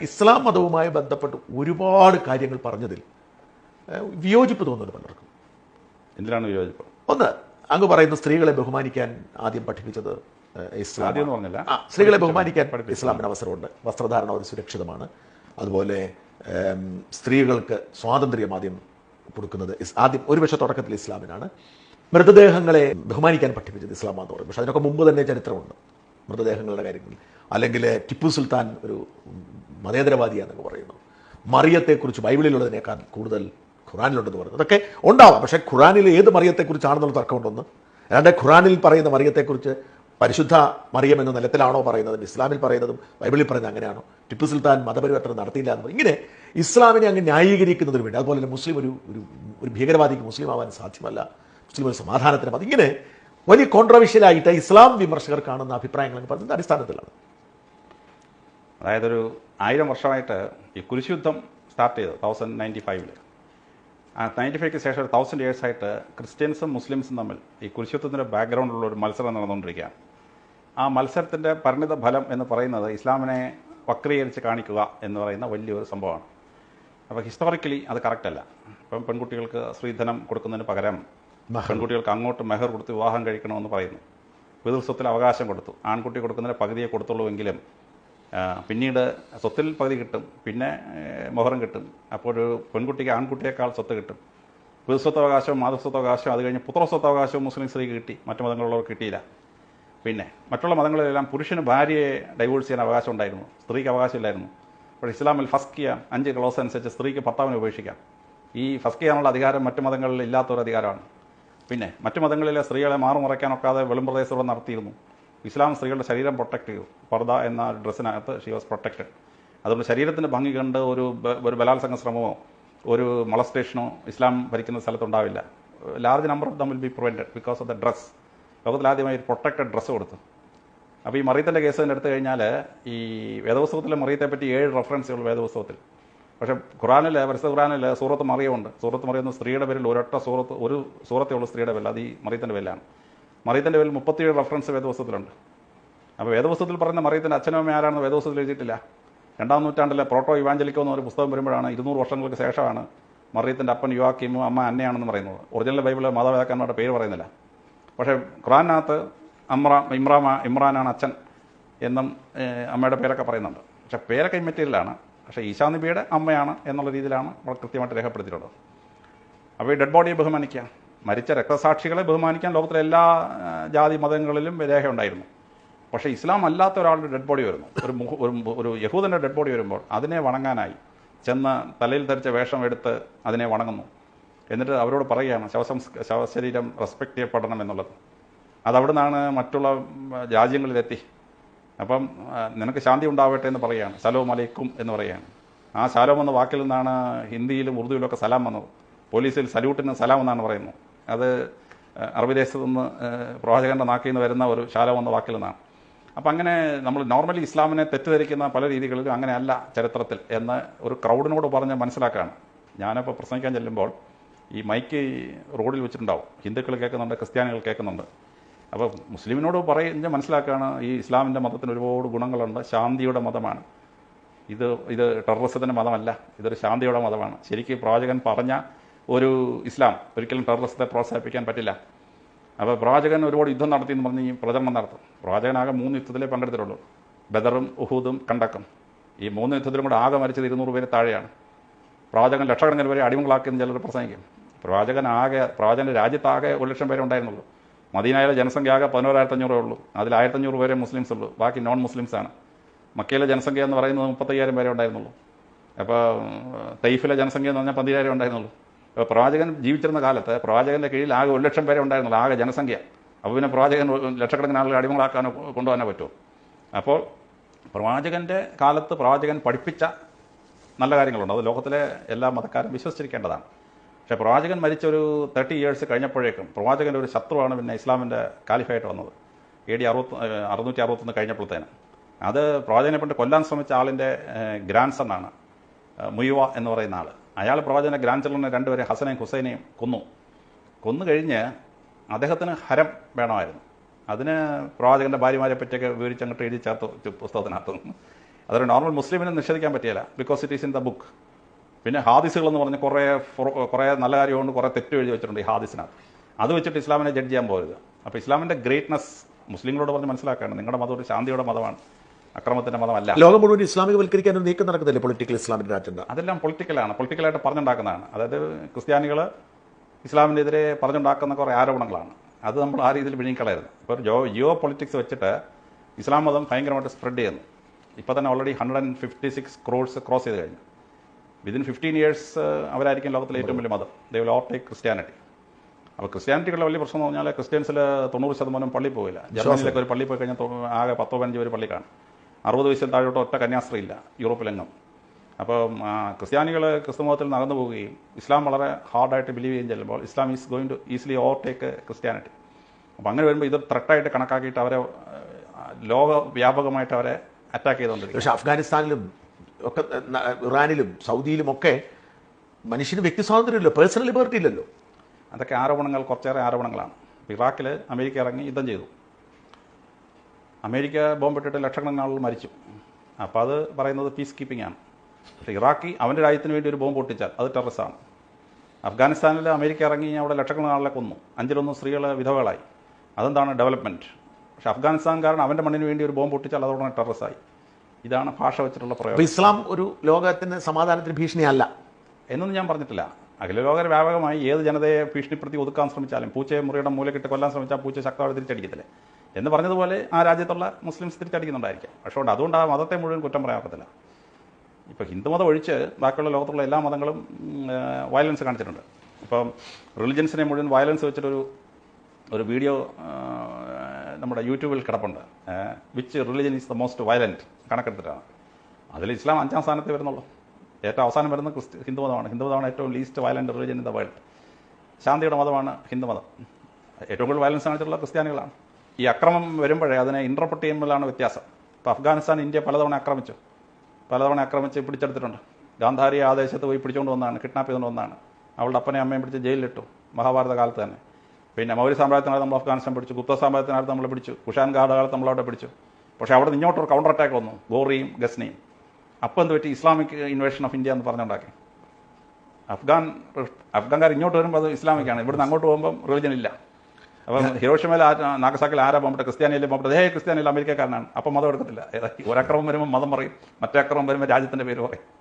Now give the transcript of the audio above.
ഇസ്ലാം മതവുമായി ബന്ധപ്പെട്ട് ഒരുപാട് കാര്യങ്ങൾ പറഞ്ഞതിൽ വിയോജിപ്പ് തോന്നുന്നു പലർക്കും. എന്തിനാണ് വിയോജിപ്പ്? ഒന്ന് അങ്ങ് പറയുന്ന സ്ത്രീകളെ ബഹുമാനിക്കാൻ ആദ്യം പഠിപ്പിച്ചത് ഇസ്ലാം പറഞ്ഞില്ല. സ്ത്രീകളെ ബഹുമാനിക്കാൻ ഇസ്ലാമിന് അവസരമുണ്ട്. വസ്ത്രധാരണ ഒരു സുരക്ഷിതമാണ്. അതുപോലെ സ്ത്രീകൾക്ക് സ്വാതന്ത്ര്യം ആദ്യം കൊടുക്കുന്നത് ആദ്യം ഒരു പക്ഷേ തുടക്കത്തിൽ ഇസ്ലാമിനാണ്. മൃതദേഹങ്ങളെ ബഹുമാനിക്കാൻ പഠിപ്പിച്ചത് ഇസ്ലാമാന്ന് പറയും. പക്ഷെ അതിനൊക്കെ മുമ്പ് തന്നെ ചരിത്രമുണ്ട്. മൃതദേഹങ്ങളുടെ കാര്യങ്ങളിൽ. അല്ലെങ്കിൽ ടിപ്പു സുൽത്താൻ ഒരു മതേതരവാദിയാണെന്നൊക്കെ പറയുന്നു. മറിയത്തെക്കുറിച്ച് ബൈബിളിലുള്ളതിനേക്കാൾ കൂടുതൽ ഖുറാനിലുണ്ടെന്ന് പറയുന്നത് അതൊക്കെ ഉണ്ടാവാം. പക്ഷേ ഖുറാനിൽ ഏത് മറിയത്തെക്കുറിച്ചാണെന്നുള്ള തർക്കമുണ്ടെന്ന്? അല്ലാണ്ട് ഖുറാനിൽ പറയുന്ന മറിയത്തെക്കുറിച്ച് പരിശുദ്ധ മറിയം എന്ന നിലത്തിലാണോ പറയുന്നത് ഇസ്ലാമിൽ പറയുന്നതും ബൈബിളിൽ പറയുന്നത് അങ്ങനെയാണോ? ടിപ്പു സുൽത്താൻ മതപരിവർത്തനം നടത്തിയില്ല എന്ന് ഇങ്ങനെ ഇസ്ലാമിനെ അങ്ങ് ന്യായീകരിക്കുന്നതിന് വേണ്ടി അതുപോലെ തന്നെ മുസ്ലിം ഒരു ഒരു ഒരു ഭീകരവാദിക്ക് മുസ്ലിം ആവാൻ സാധ്യമല്ല. മുസ്ലിം ഒരു സമാധാനത്തിന് ഇങ്ങനെ വലിയ കോൺട്രവേഴ്ഷ്യലായിട്ട് ഇസ്ലാം വിമർശകർ കാണുന്ന അഭിപ്രായങ്ങൾ പറയുന്നത് അടിസ്ഥാനത്തിലാണ്. അതായത് ഒരു ആയിരം വർഷമായിട്ട് ഈ കുരിശുദ്ധം സ്റ്റാർട്ട് ചെയ്തത് തൗസൻഡ് നയന്റി ഫൈവിൽ ആ നയന്റി ഫൈവ്ക്ക് ശേഷം ഒരു തൗസൻഡ് ഇയേഴ്സ് ആയിട്ട് ക്രിസ്ത്യൻസും മുസ്ലിംസും തമ്മിൽ ഈ കുരിശുദ്ധത്തിന്റെ ബാക്ക്ഗ്രൗണ്ടിലുള്ള ഒരു മത്സരം നടന്നുകൊണ്ടിരിക്കുകയാണ്. ആ മത്സരത്തിന്റെ പരിണിത ഫലം എന്ന് പറയുന്നത് ഇസ്ലാമിനെ വക്രീകരിച്ച് കാണിക്കുക എന്ന് പറയുന്ന വലിയൊരു സംഭവമാണ്. അപ്പോൾ ഹിസ്റ്റോറിക്കലി അത് കറക്റ്റല്ല ഇപ്പം പെൺകുട്ടികൾക്ക് സ്ത്രീധനം കൊടുക്കുന്നതിന് പകരം പെൺകുട്ടികൾക്ക് അങ്ങോട്ട് മെഹർ കൊടുത്ത് വിവാഹം കഴിക്കണമെന്ന് പറയുന്നു. പിതൃസ്വത്തിൽ അവകാശം കൊടുത്തു. ആൺകുട്ടി കൊടുക്കുന്നതിന് പകുതിയെ കൊടുത്തുള്ളൂ എങ്കിലും ആ, പിന്നീട് സ്വത്തിൽ പകുതി കിട്ടും പിന്നെ മൊഹറം കിട്ടും. അപ്പോൾ ഒരു പെൺകുട്ടിക്ക് ആൺകുട്ടിയേക്കാൾ സ്വത്ത് കിട്ടും. പുതുസ്വത്വകാശവും മാതൃസ്വത്തവകാശവും അത് കഴിഞ്ഞ് പുത്രസ്വത്തവകാശവും മുസ്ലിം സ്ത്രീക്ക് കിട്ടി. മറ്റു മതങ്ങളിലുള്ളവർക്ക് കിട്ടിയില്ല. പിന്നെ മറ്റുള്ള മതങ്ങളിലെല്ലാം പുരുഷന് ഭാര്യയെ ഡൈവോഴ്സ് ചെയ്യാൻ അവകാശം ഉണ്ടായിരുന്നു. സ്ത്രീക്ക് അവകാശമില്ലായിരുന്നു അപ്പോൾ ഇസ്ലാമിൽ ഫസ്കിയ അഞ്ച് ക്ലോസ് അനുസരിച്ച് സ്ത്രീക്ക് ഭർത്താവിനെ ഉപേക്ഷിക്കാം. ഈ ഫസ്റ്റ് ചെയ്യാനുള്ള അധികാരം മറ്റു മതങ്ങളിൽ ഇല്ലാത്തൊരു അധികാരമാണ് പിന്നെ മറ്റു മതങ്ങളിലെ സ്ത്രീകളെ മാറുമറയ്ക്കാനൊക്കാതെ വെളുംപ്രദേശത്തോടെ നടത്തിയിരുന്നു. ഇസ്ലാം സ്ത്രീകളുടെ ശരീരം പ്രൊട്ടക്ട് ചെയ്തു. പർദ എന്ന ഡ്രസ്സിനകത്ത് ഷീ വാസ് പ്രൊട്ടക്റ്റഡ് അതുകൊണ്ട് ശരീരത്തിന്റെ ഭംഗി കണ്ട് ഒരു ഒരു ബലാത്സംഗ ശ്രമമോ ഒരു മൊളസ്റ്റേഷനോ ഇസ്ലാം ഭരിക്കുന്ന സ്ഥലത്തുണ്ടാവില്ല. Large number of them will be prevented because of the dress ലോകത്തിലാദ്യമായി ഒരു പ്രൊട്ടക്റ്റഡ് ഡ്രസ്സ് കൊടുത്തു. അപ്പോൾ ഈ മറിയത്തിന്റെ കേസ് തന്നെ എടുത്തു കഴിഞ്ഞാൽ ഈ വേദപുസ്തകത്തിലെ മറിയത്തെ പറ്റി ഏഴ് റെഫറൻസുകൾ വേദപുസ്തകത്തിൽ. പക്ഷേ ഖുറാനിൽ പരിശുദ്ധ ഖുറാനിൽ സൂറത്ത് മറിയമുണ്ട്. സൂറത്ത് മറിയുന്ന സ്ത്രീയുടെ പേരിൽ ഒരൊറ്റ സൂറത്ത് ഒരു സൂറത്തേ ഉള്ളൂ സ്ത്രീയുടെ പേരിൽ. അത് ഈ മറിയത്തിന്റെ പേരിലാണ്. മറിയത്തിന്റെ പേരിൽ മുപ്പത്തിയേഴ് റഫറൻസ് വേദപുസ്തകത്തിലുണ്ട്. അപ്പോൾ വേദപുസ്തകത്തിൽ പറയുന്ന മറിയത്തിന്റെ അച്ഛനും അമ്മയും ആരാണെന്ന് എഴുതിയിട്ടില്ല. രണ്ടാം നൂറ്റാണ്ടിലെ പ്രോട്ടോ ഇവാഞ്ചലിക്കോ എന്നൊരു പുസ്തകം വരുമ്പോഴാണ് ഇരുന്നൂറ് വർഷങ്ങൾക്ക് ശേഷമാണ് മറിയത്തിന്റെ അപ്പൻ യുവാക്കിമും അമ്മ അന്നയാണെന്ന് പറയുന്നത്. ഒറിജിനൽ ബൈബിളിൽ മാതാപിതാക്കന്മാരുടെ പേര് പറയുന്നില്ല. പക്ഷേ ഖുറാനകത്ത് അമ്ര ഇമ്രാമ ഇമ്രാനാണ് അച്ഛൻ എന്നും അമ്മയുടെ പേരൊക്കെ പറയുന്നുണ്ട്. പക്ഷേ പേരൊക്കെ ഇമ്മറ്റീരിയലാണ് പക്ഷേ ഈശാനബിയുടെ അമ്മയാണ് എന്നുള്ള രീതിയിലാണ് വളരെ കൃത്യമായിട്ട് രേഖപ്പെടുത്തിയിട്ടുള്ളത്. അപ്പോൾ ഈ ഡെഡ് ബോഡിയെ ബഹുമാനിക്കുക. മരിച്ച രക്തസാക്ഷികളെ ബഹുമാനിക്കാൻ ലോകത്തിലെ എല്ലാ ജാതി മതങ്ങളിലും രേഖയുണ്ടായിരുന്നു പക്ഷേ ഇസ്ലാം അല്ലാത്ത ഒരാളുടെ ഡെഡ് ബോഡി വരുന്നു. ഒരു ഒരു ഒരു യഹൂദന്റെ ഡെഡ് ബോഡി വരുമ്പോൾ അതിനെ വണങ്ങാനായി ചെന്ന് തലയിൽ ധരിച്ച വേഷം എടുത്ത് അതിനെ വണങ്ങുന്നു. എന്നിട്ട് അവരോട് പറയുകയാണ് ശവസംസ് ശവശരീരം റെസ്പെക്ട് ചെയ്യപ്പെടണം എന്നുള്ളത്. അതവിടെ നിന്നാണ് മറ്റുള്ള രാജ്യങ്ങളിലെത്തി. അപ്പം നിനക്ക് ശാന്തി ഉണ്ടാവട്ടെ എന്ന് പറയുകയാണ്. സലോം അലൈക്കും എന്ന് പറയുകയാണ്. ആ ശാലോം എന്ന വാക്കിൽ നിന്നാണ് ഹിന്ദിയിലും ഉറുദുവിലും ഒക്കെ സലാം വന്നത്. പോലീസിൽ സല്യൂട്ടിന് സലാം എന്നാണ് പറയുന്നത്. അത് അറബി ദേശത്തു നിന്ന് പ്രവാചകന്റെ നാക്കിൽ നിന്ന് വരുന്ന ഒരു ശാലവന്ന വാക്കിൽ നിന്നാണ്. അപ്പം അങ്ങനെ നമ്മൾ നോർമലി ഇസ്ലാമിനെ തെറ്റിദ്ധരിക്കുന്ന പല രീതികളിലും അങ്ങനെയല്ല ചരിത്രത്തിൽ എന്ന് ഒരു ക്രൗഡിനോട് പറഞ്ഞ് മനസ്സിലാക്കുകയാണ് ഞാനിപ്പോൾ പ്രസംഗിക്കാൻ ചെല്ലുമ്പോൾ ഈ മൈക്ക് റോഡിൽ വെച്ചിട്ടുണ്ടാവും. ഹിന്ദുക്കൾ കേൾക്കുന്നുണ്ട് ക്രിസ്ത്യാനികൾ കേൾക്കുന്നുണ്ട്. അപ്പോൾ മുസ്ലിമിനോട് പറയുന്ന മനസ്സിലാക്കുകയാണ് ഈ ഇസ്ലാമിന്റെ മതത്തിന് ഒരുപാട് ഗുണങ്ങളുണ്ട്. ശാന്തിയുടെ മതമാണ്. ഇത് ഇത് ടെററിസത്തിന്റെ മതമല്ല. ഇതൊരു ശാന്തിയുടെ മതമാണ്. ശരിക്കും പ്രവാചകൻ പറഞ്ഞ ഒരു ഇസ്ലാം. ഒരിക്കലും ടെററിസത്തെ പ്രോത്സാഹിപ്പിക്കാൻ പറ്റില്ല. അപ്പോൾ പ്രവാചകൻ ഒരുപാട് യുദ്ധം നടത്തി എന്ന് പറഞ്ഞ് ഈ പ്രചരണം നടത്തും. പ്രവാചകനാകെ മൂന്ന് യുദ്ധത്തിലേ പങ്കെടുത്തിട്ടുള്ളൂ. ബദറും ഉഹൂദും കണ്ടക്കും. ഈ മൂന്ന് യുദ്ധത്തിലും കൂടെ ആകെ മരിച്ചത് ഇരുന്നൂറ് പേര് താഴെയാണ്. പ്രവാചകൻ ലക്ഷക്കണക്കിന് പേരെ അടിമകളാക്കിയെന്ന് ചിലർ പ്രസംഗിക്കും. പ്രവാചകൻ ആകെ പ്രവാചകന്റെ രാജ്യത്താകെ ഒരു ലക്ഷം പേരെ ഉണ്ടായിരുന്നുള്ളൂ. മദീനയിലെ ജനസംഖ്യ ആകെ പതിനോരായിരത്തഞ്ഞൂറേ ഉള്ളൂ. അതിൽ ആയിരത്തഞ്ഞൂറ് പേരെ മുസ്ലിംസ് ഉള്ളൂ. ബാക്കി നോൺ മുസ്ലിംസ് ആണ്. മക്കയിലെ ജനസംഖ്യ എന്ന് പറയുന്നത് മുപ്പത്തയ്യായിരം പേരെ ഉണ്ടായിരുന്നുള്ളൂ. അപ്പോൾ തൈഫിലെ ജനസംഖ്യ എന്ന് പറഞ്ഞാൽ പന്തിരായിരം ഉണ്ടായിരുന്നുള്ളൂ. പ്രവാചകൻ ജീവിച്ചിരുന്ന കാലത്ത് പ്രവാചകന്റെ കീഴിൽ ആകെ ഒരു ലക്ഷം പേരെ ഉണ്ടായിരുന്നുള്ളൂ ആകെ ജനസംഖ്യ. അപ്പോൾ പിന്നെ പ്രവാചകൻ ലക്ഷക്കണക്കിന് ആളുകൾ അടിമകളാക്കാനോ കൊണ്ടുപോകാനോ പറ്റുമോ? അപ്പോൾ പ്രവാചകന്റെ കാലത്ത് പ്രവാചകൻ പഠിപ്പിച്ച നല്ല കാര്യങ്ങളുണ്ട്. അത് ലോകത്തിലെ എല്ലാ മതക്കാരും വിശ്വസിച്ചിരിക്കേണ്ടതാണ്. പക്ഷേ പ്രവാചകൻ മരിച്ച ഒരു തേർട്ടി ഇയേഴ്സ് കഴിഞ്ഞപ്പോഴേക്കും പ്രവാചകന്റെ ഒരു ശത്രുവാണ് പിന്നെ ഇസ്ലാമിന്റെ കാലിഫായിട്ട് വന്നത്. എ ഡി അറുപത്തി അറുന്നൂറ്റി അറുപത്തൊന്ന് കഴിഞ്ഞപ്പോഴത്തേന്. അത് പ്രവാചകനെ പണ്ട് കൊല്ലാൻ ശ്രമിച്ച ആളിന്റെ ഗ്രാൻഡ് സണ്ണാണ് മുയുവ എന്ന് പറയുന്ന ആൾ അയാൾ പ്രവാചകന്റെ ഗ്രാൻഡ് ചിൽഡ്രനെ രണ്ടുപേരെ ഹസനെയും ഹുസൈനെയും കൊന്നു. കൊന്നു കഴിഞ്ഞ് അദ്ദേഹത്തിന് ഹരം വേണമായിരുന്നു. അതിന് പ്രവാചകന്റെ ഭാര്യമാരെ പറ്റിയൊക്കെ വിവരിച്ച് അങ്ങോട്ട് എഴുതി ചേർത്ത് പുസ്തകത്തിനകത്ത്. അതൊരു നോർമൽ മുസ്ലിമിനെ നിഷേധിക്കാൻ പറ്റിയല്ല because it is in the book പിന്നെ ഹാദിസുകൾ എന്ന് പറഞ്ഞ് കുറേ കുറേ നല്ല കാര്യമുണ്ട് കുറേ തെറ്റ് എഴുതി വെച്ചിട്ടുണ്ട് ഈ ഹാദിസിനകത്ത്. അത് വെച്ചിട്ട് ഇസ്ലാമിനെ ജഡ്ജ് ചെയ്യാൻ പോകരുത് അപ്പോൾ ഇസ്ലാമിന്റെ ഗ്രേറ്റ്നസ് മുസ്ലിങ്ങളോട് പറഞ്ഞ് മനസ്സിലാക്കണം നിങ്ങളുടെ മതം ഒരു ശാന്തിയുടെ മതമാണ്. അക്രമത്തിന്റെ മതമല്ല. ലോകം മുഴുവൻ ഇസ്ലാമികവൽക്കരിക്കാൻ ഒരു നീക്കം നടക്കുന്നില്ല പൊളിറ്റിക്കൽ ഇസ്ലാമിന്റെ അജണ്ട അതെല്ലാം പൊളിറ്റിക്കലാണ് പൊളിറ്റിക്കലായിട്ട് പറഞ്ഞുണ്ടാക്കുന്നതാണ്. അതായത് ക്രിസ്ത്യാനികൾ ഇസ്ലാമിനെതിരെ പറഞ്ഞുണ്ടാക്കുന്ന കുറേ ആരോപണങ്ങളാണ്. അത് നമ്മൾ ആ രീതിയിൽ വിഴുങ്ങിക്കളയരുത്. ഇപ്പോൾ ജോ ജിയോ പൊളിറ്റിക്സ് വെച്ചിട്ട് ഇസ്ലാം മതം ഭയങ്കരമായിട്ട് സ്പ്രെഡ് ചെയ്യുന്നു. ഇപ്പോൾ തന്നെ already hundred and fifty six crores cross ചെയ്ത് കഴിഞ്ഞു. വിതിൻ ഫിഫ്റ്റീൻ ഇയേഴ്സ് അവരായിരിക്കും ലോകത്തിലെ ഏറ്റവും വലിയ മതം. ദേ വിൽ ഓവർടേക്ക് ക്രിസ്ത്യാനിറ്റി അപ്പോൾ ക്രിസ്ത്യാനിറ്റികളുടെ വലിയ പ്രശ്നം എന്ന് പറഞ്ഞാൽ ക്രിസ്ത്യൻസിൽ തൊണ്ണൂറ് ശതമാനം പള്ളി പോവില്ല. ജർമ്മനിയിലൊക്കെ ഒരു പള്ളി പോയി കഴിഞ്ഞാൽ ആകെ പത്തോ പതിനഞ്ച് പേര് പള്ളി കാണും. അറുപത് വയസ്സിൽ താഴോട്ട് ഒറ്റ കന്യാസ്ത്രീ ഇല്ല യൂറോപ്പിലെങ്ങും. അപ്പം ക്രിസ്ത്യാനികൾ ക്രിസ്തുമതത്തിൽ നടന്നു പോവുകയും ഇസ്ലാം വളരെ ഹാർഡായിട്ട് ബിലീവ് ചെയ്യുകയും ചെല്ലുമ്പോൾ Islam is going to easily overtake Christianity അപ്പോൾ അങ്ങനെ വരുമ്പോൾ ഇത് ത്രട്ടായിട്ട് കണക്കാക്കിയിട്ട് അവരെ ലോക ലോകവ്യാപകമായിട്ട് അവരെ അറ്റാക്ക് ചെയ്തുകൊണ്ടിരിക്കും പക്ഷേ അഫ്ഗാനിസ്ഥാനിലും ഒക്കെ ഇറാനിലും സൗദിയിലും ഒക്കെ മനുഷ്യന് വ്യക്തി സ്വാതന്ത്ര്യമില്ല പേഴ്സണൽ ലിബർട്ടി ഇല്ലല്ലോ. അതൊക്കെ ആരോപണങ്ങൾ കുറച്ചേറെ ആരോപണങ്ങളാണ്. ഇറാഖിൽ അമേരിക്ക ഇറങ്ങി യുദ്ധം ചെയ്തു. അമേരിക്ക ബോംബിട്ടിട്ട് ലക്ഷക്കണക്കിന് ആളുകൾ മരിച്ചു. അപ്പോൾ അത് പറയുന്നത് പീസ് കീപ്പിംഗ് ആണ്. പക്ഷേ ഇറാഖി അവന്റെ രാജ്യത്തിന് വേണ്ടി ഒരു ബോംബ് പൊട്ടിച്ചാൽ അത് ടെററിസാണ് അഫ്ഗാനിസ്ഥാനിൽ അമേരിക്ക ഇറങ്ങി അവിടെ ലക്ഷക്കണക്കിന് ആളെ കൊന്നു. അഞ്ചിലൊന്നും സ്ത്രീകൾ വിധവകളായി. അതെന്താണ് ഡെവലപ്മെന്റ് പക്ഷേ അഫ്ഗാനിസ്ഥാൻകാരൻ അവന്റെ മണ്ണിന് വേണ്ടി ഒരു ബോംബ് പൊട്ടിച്ചാൽ അതോടെ ടെററിസായി ഇതാണ് ഭാഷ വെച്ചിട്ടുള്ള പ്രയോജനം പ്രയോഗം ഇസ്ലാം ഒരു ലോകത്തിന് സമാധാനത്തിന് ഭീഷണിയല്ല. എന്നൊന്നും ഞാൻ പറഞ്ഞിട്ടില്ല. അഖിലലോക വ്യാപകമായി ഏത് ജനതയെ ഭീഷണിപ്പെടുത്തി ഒതുക്കാൻ ശ്രമിച്ചാലും പൂച്ചയെ മുറിയുടെ മൂലക്കിട്ട് കൊല്ലാൻ ശ്രമിച്ചാൽ പൂച്ച ശക്തമായി തിരിച്ചടിക്കത്തില്ലേ. എന്ന് പറഞ്ഞതുപോലെ ആ രാജ്യത്തുള്ള മുസ്ലിംസ് തിരിച്ചടിക്കുന്നുണ്ടായിരിക്കാം. പക്ഷേ കൊണ്ട് അതുകൊണ്ട് ആ മതത്തെ മുഴുവൻ കുറ്റം പറയാൻ പറ്റത്തില്ല. ഇപ്പോൾ ഹിന്ദുമതം ഒഴിച്ച് ബാക്കിയുള്ള ലോകത്തുള്ള എല്ലാ മതങ്ങളും വയലൻസ് കാണിച്ചിട്ടുണ്ട്. ഇപ്പം റിലിജൻസിനെ മുഴുവൻ വയലൻസ് വെച്ചിട്ടൊരു ഒരു വീഡിയോ നമ്മുടെ യൂട്യൂബിൽ കിടപ്പുണ്ട്. Which religion is the most violent കണക്കെടുത്തിട്ടാണ്. അതിൽ ഇസ്ലാം അഞ്ചാം സ്ഥാനത്ത് വരുന്നുള്ളൂ. ഏറ്റവും അവസാനം വരുന്നത് ക്രിസ്ത്യ ഹിന്ദുമതമാണ് ഹിന്ദുമതമാണ് ഏറ്റവും least violent religion in the world ശാന്തിയുടെ മതമാണ് ഹിന്ദുമതം ഏറ്റവും കൂടുതൽ വയലൻസ് കാണിച്ചിട്ടുള്ള ക്രിസ്ത്യാനികളാണ്. ഈ അക്രമം വരുമ്പോഴേ അതിനെ ഇന്റർപ്രറ്റ് ചെയ്യുമ്പോഴാണ് വ്യത്യാസം. ഇപ്പോൾ അഫ്ഗാനിസ്ഥാൻ ഇന്ത്യ പലതവണ ആക്രമിച്ചു. പലതവണ ആക്രമിച്ച് പിടിച്ചെടുത്തിട്ടുണ്ട്. ഗാന്ധാരി ആദേശത്ത് പോയി പിടിച്ചുകൊണ്ട് വന്നതാണ് കിഡ്നാപ്പ് ചെയ്തുകൊണ്ട് വന്നതാണ് അവളുടെ അപ്പനെ അമ്മയും പിടിച്ച് ജയിലിലിട്ടു മഹാഭാരത കാലത്ത് തന്നെ. പിന്നെ മൗര്യ സാമ്രാജ്യത്തിനകത്ത് നമ്മൾ അഫ്ഗാനിസ്ഥാൻ പിടിച്ചു ഗുപ്ത സാമ്രാജ്യത്തിനകത്ത് നമ്മൾ പിടിച്ചു കുഷാൻ ഗാർഡ് കാലത്ത് നമ്മൾ അവിടെ പിടിച്ചു. പക്ഷേ അവിടെ നിന്ന് ഇങ്ങോട്ടൊരു കൗണ്ടർ അറ്റാക്ക് വന്നു ഗോറിയും ഗസ്നിയും. അപ്പോൾ എന്ത് പറ്റി? ഇസ്ലാമിക് ഇൻവേഷൻ ഓഫ് ഇന്ത്യ എന്ന് പറഞ്ഞുണ്ടാക്കി. അഫ്ഗാൻ അഫ്ഗാൻകാർ ഇങ്ങോട്ട് വരുമ്പോൾ അത് ഇസ്ലാമിക്കാണ് ഇവിടുന്ന് അങ്ങോട്ട് പോകുമ്പോൾ റിലിജൻ ഇല്ല. അപ്പം ഹിരോഷിമയിൽ നാഗസാക്കിൽ ആരാ പോകുമ്പോൾ ക്രിസ്ത്യാനിയിലെ പോകുമ്പോൾ ഹേ ക്രിസ്ത്യാനിയിൽ അമേരിക്കക്കാരനാണ്. അപ്പം മതം എടുക്കത്തില്ല. ഒരക്രമം വരുമ്പോൾ മതം പറയും. മറ്റേ അക്രമം വരുമ്പോൾ രാജ്യത്തിന്റെ പേര് പറയും.